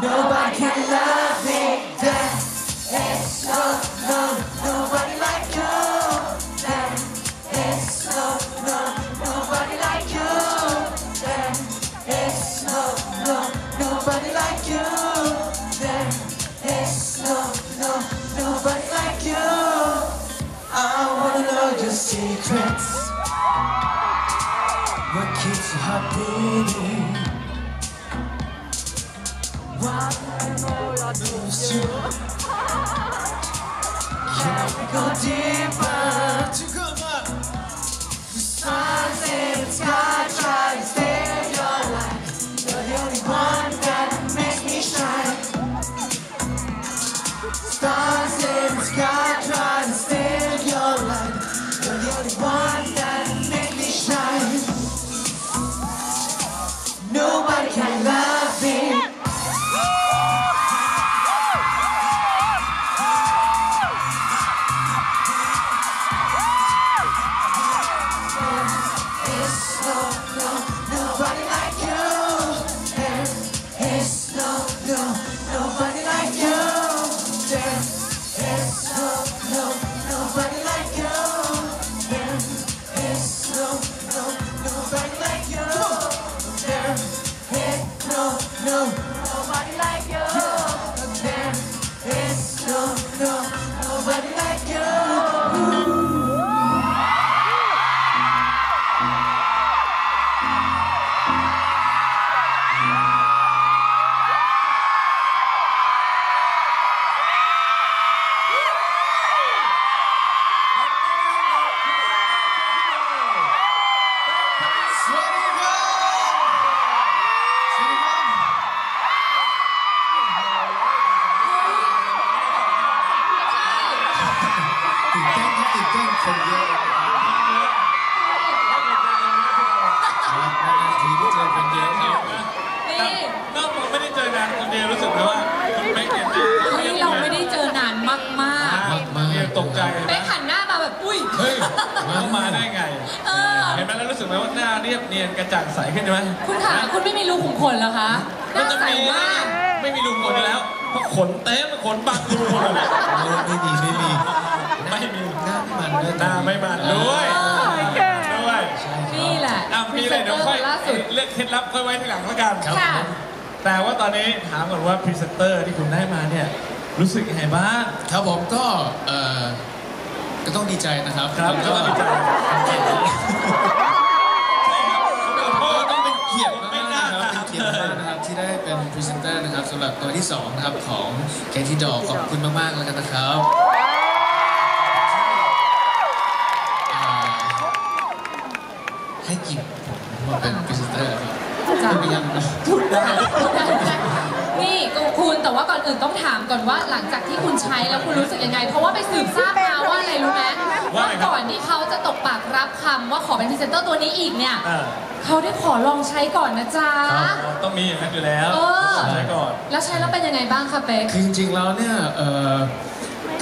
Nobody can love me that is no, no, nobody like you. That is no, no, nobody like you. That is no, no, nobody like you. That is no, no, nobody like you. I wanna know your secrets. What keeps you I lose? Can we go deeper? มาได้ไง เออ เห็นไหมแล้วรู้สึกไหมว่าหน้าเรียบเนียนกระจ่างใสขึ้นใช่ไหมคุณขาคุณไม่มีรูขุมขนเหรอคะหมันน้าจะใสมีมาก ไม่มีรูขนอยู่แล้วเพราะขนเต็มขนบังรูหมดเลยไม่มีไม่มีไม่มีหน้าไม่มันด้วยหน้าไม่มันด้วยด้วยนี่แหละ อะมีอะไรเดี๋ยวค่อยล่าสุด เลือกเคล็ดลับค่อยไว้ทีหลังแล้วกันค่ะ แต่ว่าตอนนี้ถามก่อนว่าพรีเซนเตอร์ที่คุณได้มาเนี่ยรู้สึกยังไงบ้าง ครับผมก็เอ่อ ก็ต้องดีใจนะครับครับก็ต้องดีใจใช่ครับโอ้ก็ต้องเป็นเกียรติไม่มากน่าๆนะครับเป็นเกียรติมากนะครับที่ได้เป็นพรีเซนเตอร์นะครับสำหรับตัวที่สองนะครับของแกที่ดอกขอบคุณมากๆแล้วกันนะครับอ่าให้เกียรติผมมาเป็นพรีเซนเตอร์ครับจ้ะไม่ยังนะนี่คุณ แต่ว่าก่อนอื่นต้องถามก่อนว่าหลังจากที่คุณใช้แล้วคุณรู้สึกยังไง เพราะว่าไปสืบทราบมาว่าอะไรรู้ไหมว่าว่าอะไรครับก่อนที่เขาจะตกปากรับคำว่าขอเป็นพรีเซนเตอร์ตัวนี้อีกเนี่ยอ่า เขาได้ขอลองใช้ก่อนนะจ๊ะต้องมีอย่างนั้นอยู่แล้วเออ ใช้ก่อน แล้วใช้แล้วเป็นยังไงบ้างคะเป๊ก คือจริงๆแล้วเนี่ยเอ่อ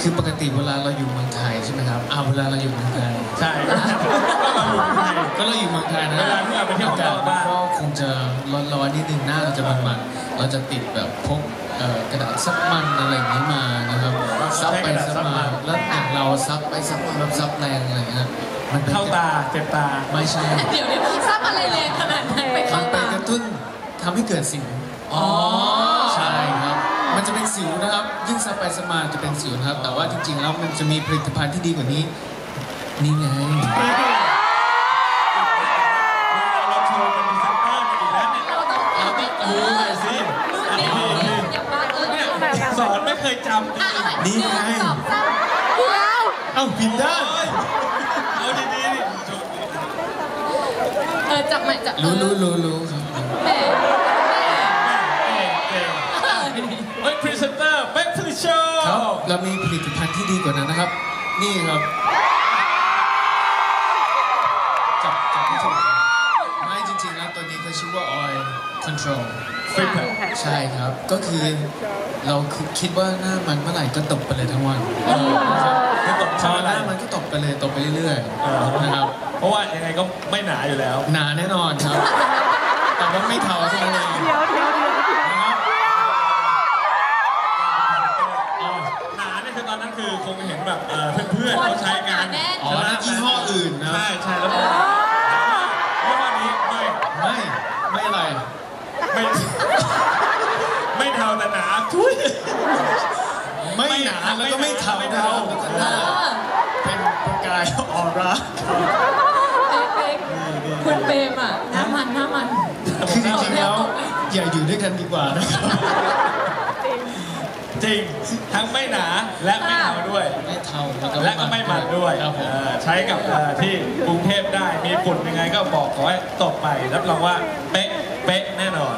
คือปกติเวลาเราอยู่เมืองไทยใช่ไหมครับอ่าเวลาเราอยู่เมืองไทยใช่ก็เราอยู่ไทย ก็เราอยู่เมืองไทยนะเวลาที่เราไปเที่ยวข้างนอกบ้างก็คงจะร้อนๆนิดนึงหน้าเราจะมันๆเราจะติดแบบพวกเอ่อ กระดาษซับมันอะไรอย่างนี้มานะครับซับไปซับมาแล้วอย่างเราซับไปซับมาแบบซับแรงอะไรอย่างเงี้ยมันเป็นเข้าตาเจ็บตาไม่ใช่เดี๋ยวเดี๋ยวทราบอะไรแรงขนาดนั้นไปมัเข้านไปตากระตุ้นทำให้เกิดสิวอ๋อใช่ครับ มันจะเป็นสิวนะครับ ยิ่งซับไปซับมาจะเป็นสิวนะครับ แต่ว่าจริงๆแล้วมันจะมีผลิตภัณฑ์ที่ดีกว่านี้นี่ไง อะสอนไม่เคยจำจริงอะนี่ไงหนึ่สองสามเอ้าผิดด้านๆเอาดีๆดิเออจับใหม่จับรู้รู้รู้รู้ครับแหมเก่งเก่งเฮ้ยพรีเซนเตอร์ back to the show ครับเรามีผลิตภัณฑ์ที่ดีกว่านั้นนะครับ นี่ครับ จับจับไม่ถูกไม่ จริงๆแล้วตัวนี้เขาชื่อว่า oil control ฟิตอะใช่ครับ ก็คือเราคิดว่าหน้ามันเมื่อไหร่ก็ตบไปเลยทั้งวันนะครับไม่ตกพใช่อไหมหน้ามันก็ตบไปเลยตบไปเรื่อยเออๆนะครับ เพราะว่ายังไงก็ไม่หนาอยู่แล้ว หนาแน่นอนครับ แต่ว่าไม่เทาเท่านั้นเองเดี๋ยวเดี๋ยวเดี๋ยวเดี๋ยวนะครับอ๋อหนาเนี่ยคือตอนนั้นคือคงเห็นแบบเอ่อเพื่อนๆเขาใช้กันแน่นอ๋อนั่นยี่ห้ออื่นนะ ใช่ใช่แล้วผมยี่ห้อนี้ไม่ ไม่ไม่อะไร ไม่ ไม่เทาแต่หนาทุย ไม่หนาแล้วก็ไม่เทาไม่นะคเทารับแล้วก็หเอน้าอเป็นประกายออร่า เป๊กๆคุณเปรมอะหน้ามันหน้ามันคือจริงๆแล้วอย่าอยู่ด้วยกันดีกว่านะครับจริง ทั้งไม่หนาและไม่เทาด้วย ไม่เทาแล้วก็และก็ไม่มันด้วยครับผม เอ่อใช้กับเอ่อที่กรุงเทพได้มีฝุ่นยังไงก็บอกขอให้ตกไปรับรองว่าเป๊ะ เป๊ะแน่นอน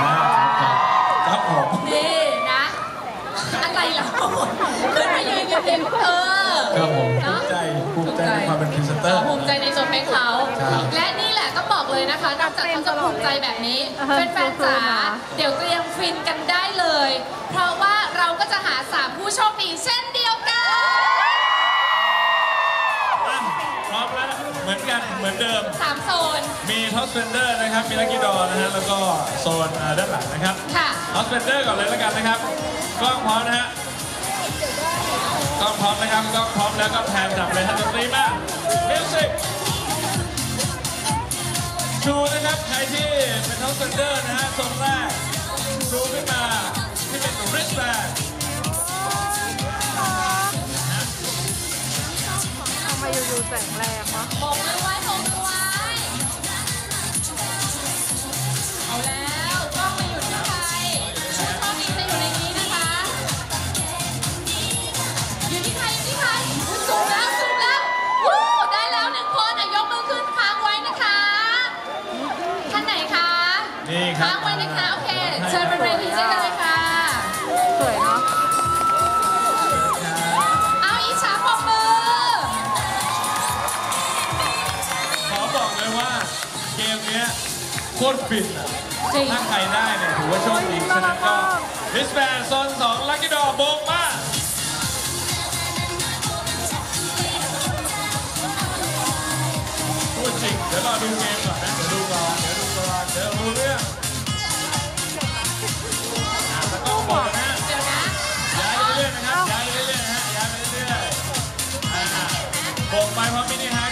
อ่าครับครับผมนี่นะ อะไรเราขึ้นมายืนกันเองเออครับผมเนาะภูมิใจภูมิใจในความเป็นพรีเซนเตอร์ภูมิใจในตัวเป๊กเขาครับและนี่แหละต้องบอกเลยนะคะนอกจากเขาจะภูมิใจแบบนี้เป็นแฟนๆจ๋าเดี๋ยวเตรียมฟินกันได้เลย เพราะว่าเราก็จะหาสามผู้โชคดีเช่นเดียว เหมือนกันเหมือนเดิม สามโซน มีท็อปสเปนเดอร์นะครับ มีลักกี้ดอนะฮะ แล้วก็โซนอ่าด้านหลังนะครับค่ะ ท็อปสเปนเดอร์ก่อนเลยแล้วกันนะครับ กล้องพร้อมนะฮะ กล้องพร้อมนะครับ กล้องพร้อมแล้วก็แพนจับเลยทันดนตรีมามิวสิกชูนะครับ ใครที่เป็นท็อปสเปนเดอร์นะฮะโซนแรกชูขึ้นมาที่เป็นริสแบน ทำไมอยู่ๆแสงแรงวะโบกมือไว้โบกมือไตรฟินอะจริง ถ้าใครได้เนี่ยถือว่าโชคดีฉะนั้นก็ริสแบนโซนสองลักกี้ดอโบกมา พูดจริง เดี๋ยวรอดูเกมก่อนนะ เดี๋ยวดูก่อนเดี๋ยวดูก่อนเดี๋ยวรู้เรื่องอะแล้วก็บอกนะเดี๋ยวนะย้ายไปเรื่อยๆนะครับ ย้ายไปเรื่อยๆนะฮะ ย้ายไปเรื่อยๆอ่าโบกไปเพราะมินิฮาร์ท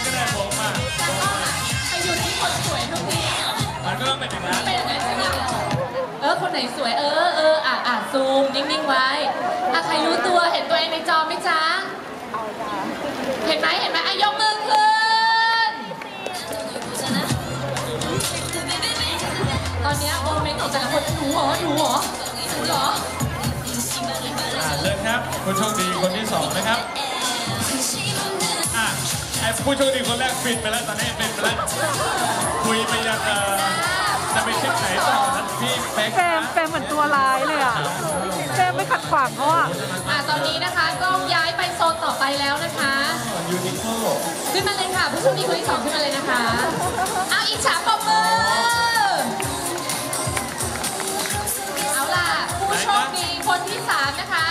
ก็ได้ ต้องเป็นอย่างนั้นเป็นยังไงใช่ไหมเออ คนไหนสวย เออเอออะอะซูม นิ่ง ๆ ไว้อะใครรู้ตัว เห็นตัวเองในจอไหมจ๊ะ เห็นไหมเห็นไหมอะยกมือขึ้น ตอนเนี้ยโมเมนต์ของแต่ละคนหนูเหรอหนูเหรอหนูเหรอ อ่าเริ่มครับผู้โชคดีคนที่สองนะครับอะไอ้ผู้โชคดีคนแรกฟินไปแล้วตอนนี้ฟินไปแล้วคุยไปยังเอ่อ จะไปทริปไหนต่อนะพี่เป๊กเฟรมเฟรมเหมือนตัวร้ายเลยอะเฟรมไม่ขัดขวางเขาอะอะตอนนี้นะคะกล้องย้ายไปโซนต่อไปแล้วนะคะยูนิโคขึ้นมาเลยค่ะ ผู้โชคดีคนที่สองขึ้นมาเลยนะคะเอาอิจฉาปรบมือเอาล่ะผู้โชคดีคนที่สามนะคะ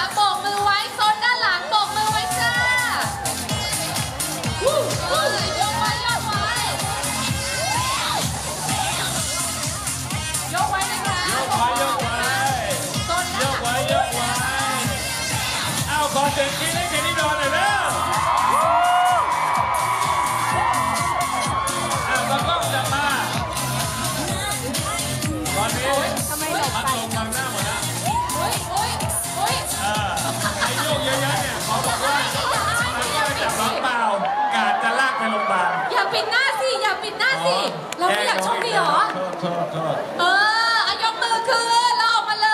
ปิดหน้าสิ เราไม่อยากโชคดีเหรอ โทษโทษโทษเออเอายกมือขึ้นแล้วออกมาเล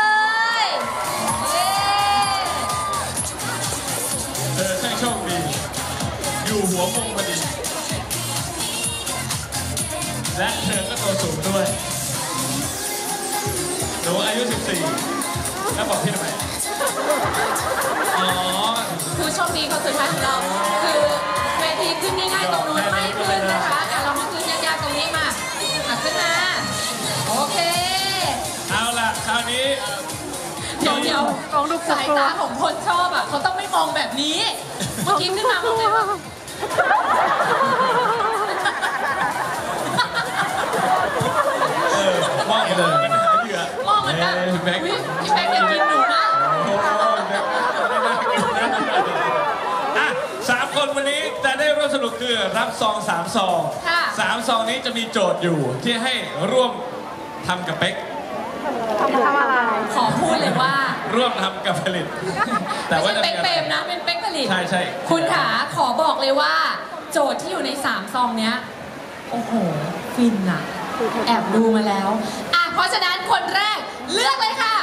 ยเย้เออใช่โชคดี อยู่หัวมุมพอดี และเธอก็ตัวสูงด้วยหนูอายุ 14 แล้วบอกพี่ทำไม อ๋อ ผู้โชคดีคนสุดท้ายของเราคือเว ทีขึ้นง่ายๆตรงนู้นไม่ขึ้นนะคะแต่เรามาขึ้นยากๆตรงนี้มาอะขึ้นมาโอเคเอาล่ะคราวนี้เดี๋ยวเดี๋ยวลองดูสายตาของคนชอบอะเขาต้องไม่มองแบบนี้เมื่อกี้ขึ้นมามองไงวะเออมองเลยเป็นหาเหยื่อมองเหมือนกันเอ้ยแบงค์อุ๊ยพี่แบงค์อยากกินหนูนะ โอ้โหแบงค์ไม่น่ากินนะอะสามคนวันนี้จะได้ร่วมส นุกคือรับซองสามซองค่ะสามซองนี้จะมีโจทย์อยู่ที่ให้ร่วมทำกับเป๊ก ทำอะไรขอพูดเลยว่าร่วมทำกับผลิต แต่ไม่ว่าใช่จะเป๊กเปรมนะ เป็นเป๊กผลิต ใช่ใช่คุณขาขอบอกเลยว่า โจทย์ที่อยู่ในสามซองเนี้ย โอ้โห ฟินอะแอบดูมาแล้ว อะ เพราะฉะนั้นคนแรกเลือกเลยค่ะ